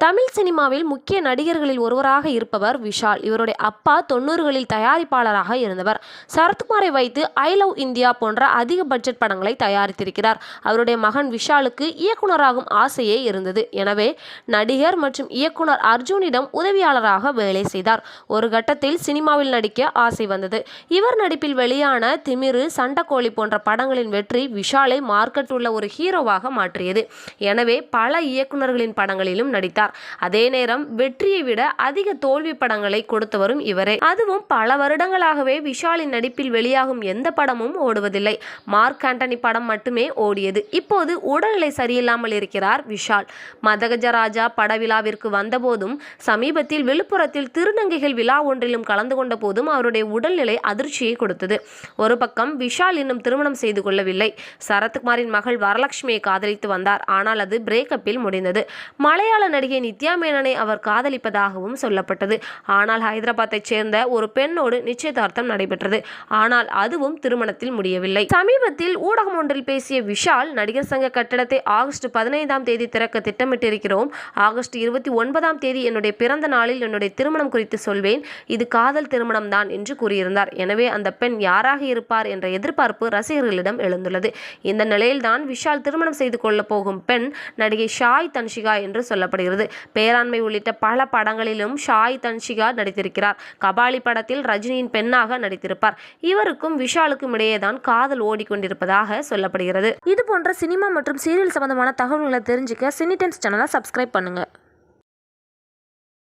தமிழ் சினிமாவில் முக்கிய நடிகர்களில் ஒருவராக இருப்பவர் விஷால். இவருடைய அப்பா தொண்ணூறுகளில் தயாரிப்பாளராக இருந்தவர். சரத்குமாரை வைத்து ஐ லவ் இந்தியா போன்ற அதிக பட்ஜெட் படங்களை தயாரித்திருக்கிறார். அவருடைய மகன் விஷாலுக்கு இயக்குனராகும் ஆசையே இருந்தது. எனவே நடிகர் மற்றும் இயக்குனர் அர்ஜுனிடம் உதவியாளராக வேலை செய்தார். ஒரு கட்டத்தில் சினிமாவில் நடிக்க ஆசை வந்தது. இவர் நடிப்பில் வெளியான திமிரு சண்டக்கோழி போன்ற படங்களின் வெற்றி விஷாலை மார்க்கெட் உள்ள ஒரு ஹீரோவாக மாற்றியது. எனவே பல இயக்குனர்களின் படங்களிலும் நடித்தார். அதே நேரம் வெற்றியை விட அதிக தோல்வி படங்களை கொடுத்தவரும் இவரே. அதுவும் பல வருடங்களாகவே விஷாலின் நடிப்பில் வெளியாகும் எந்த படமும் ஓடுவதில்லை. மார்க் ஆண்டனி படம் மட்டுமே ஓடியது. இப்போது உடல்நிலை சரியில்லாமல் இருக்கிறார் விஷால். மதகஜராஜா பட விழாவிற்கு வந்தபோதும் சமீபத்தில் விழுப்புரத்தில் திருநங்கைகள் விழா ஒன்றிலும் கலந்து கொண்ட போதும் அவருடைய உடல்நிலை அதிர்ச்சியை கொடுத்தது. ஒரு பக்கம் விஷால் இன்னும் திருமணம் செய்து கொள்ளவில்லை. சரத்குமாரின் மகள் வரலட்சுமியை காதலித்து வந்தார். ஆனால் அது பிரேக்கப்பில் முடிந்தது. மலையாள நடிகை நித்யா மேனனை அவர் காதலிப்பதாகவும் சொல்லப்பட்டது. ஆனால் ஹைதராபாத்தைச் சேர்ந்த ஒரு பெண்ணோடு நிச்சயதார்த்தம் நடைபெற்றது. ஆனால் அதுவும் திருமணத்தில் முடியவில்லை. சமீபத்தில் ஊடகம் ஒன்றில் பேசிய விஷால் நடிகர் சங்க கட்டடத்தை ஆகஸ்ட் பதினைந்தாம் தேதி திறக்க திட்டமிட்டிருக்கிறோம். ஆகஸ்ட் இருபத்தி ஒன்பதாம் தேதி என்னுடைய பிறந்த நாளில் என்னுடைய திருமணம் குறித்து சொல்வேன். இது காதல் திருமணம் தான் என்று கூறியிருந்தார். எனவே அந்த பெண் யாராக இருப்பார் என்ற எதிர்பார்ப்பு ரசிகர்களிடம் எழுந்துள்ளது. இந்த நிலையில்தான் விஷால் திருமணம் செய்து கொள்ளப் போகும் பெண் நடிகை ஷாய் தன்ஷிகா என்று சொல்லப்படுகிறது. பேராண்மை உள்ளிட்ட பல படங்களிலும் ஷாய் தன்ஷிகா நடித்திருக்கிறார். கபாலி படத்தில் ரஜினியின் பெண்ணாக நடித்திருப்பார். இவருக்கும் விஷாலுக்கும் இடையேதான் காதல் ஓடிக்கொண்டிருப்பதாக சொல்லப்படுகிறது. இது போன்ற சினிமா மற்றும் சீரியல் சம்பந்தமான தகவல்களை தெரிஞ்சுக்க சினி டைம்ஸ் சேனலை சப்ஸ்கிரைப் பண்ணுங்க.